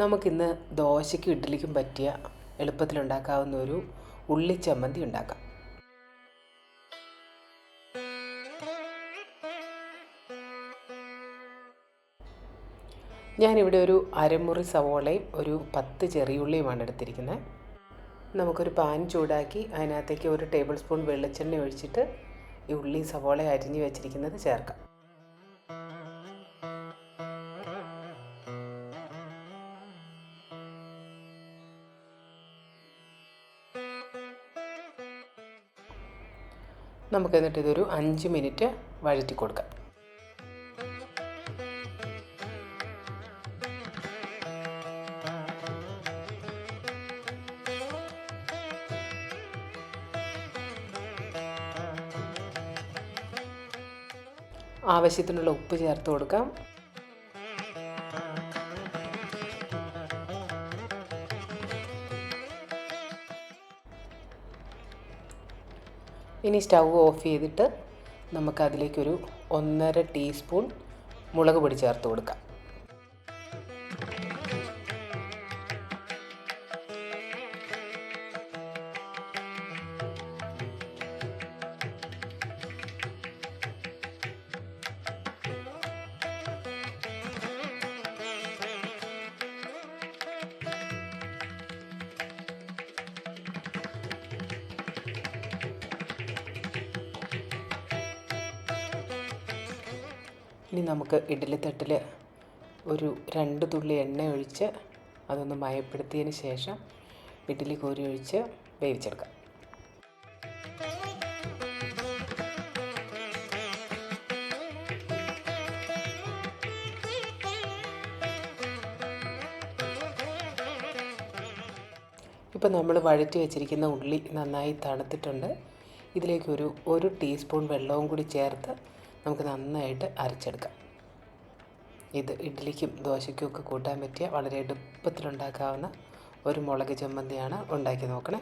നമുക്കിന്ന് ദോശയ്ക്കും ഇഡ്ഡലിക്കും പറ്റിയ എളുപ്പത്തിലുണ്ടാക്കാവുന്ന ഒരു ഉള്ളി ചമ്മന്തി ഉണ്ടാക്കാം. ഞാനിവിടെ ഒരു അരമുറി സവോളയും ഒരു പത്ത് ചെറിയുള്ളിയുമാണ് എടുത്തിരിക്കുന്നത്. നമുക്കൊരു പാൻ ചൂടാക്കി അതിനകത്തേക്ക് ഒരു ടേബിൾ സ്പൂൺ വെളിച്ചെണ്ണ ഒഴിച്ചിട്ട് ഈ ഉള്ളി സവോള അരിഞ്ഞ് വെച്ചിരിക്കുന്നത് ചേർക്കാം. നമുക്ക് എന്നിട്ട് ഇതൊരു അഞ്ച് മിനിറ്റ് വഴറ്റി കൊടുക്കാം. ആവശ്യത്തിനുള്ള ഉപ്പ് ചേർത്ത് കൊടുക്കാം. ഇനി സ്റ്റൗ ഓഫ് ചെയ്തിട്ട് നമുക്കതിലേക്കൊരു ഒന്നര ടീസ്പൂൺ മുളക് പൊടി ചേർത്ത് കൊടുക്കാം. ഇനി നമുക്ക് ഇഡ്ഡലിത്തട്ടിൽ ഒരു രണ്ട് തുള്ളി എണ്ണ ഒഴിച്ച് അതൊന്ന് മയപ്പെടുത്തിയതിന് ശേഷം ഇഡ്ഡലി കോരി ഒഴിച്ച് വേവിച്ചെടുക്കാം. ഇപ്പോൾ നമ്മൾ വഴറ്റി വെച്ചിരിക്കുന്ന ഉള്ളി നന്നായി തണുത്തിട്ടുണ്ട്. ഇതിലേക്ക് ഒരു ഒരു ടീസ്പൂൺ വെള്ളവും കൂടി ചേർത്ത് നമുക്ക് നന്നായിട്ട് അരച്ചെടുക്കാം. ഇത് ഇഡ്ഡലിക്കും ദോശയ്ക്കും ഒക്കെ കൂട്ടാൻ പറ്റിയ വളരെ എളുപ്പത്തിലുണ്ടാക്കാവുന്ന ഒരു മുളക് ചമ്മന്തിയാണ് ഉണ്ടാക്കി നോക്കണേ.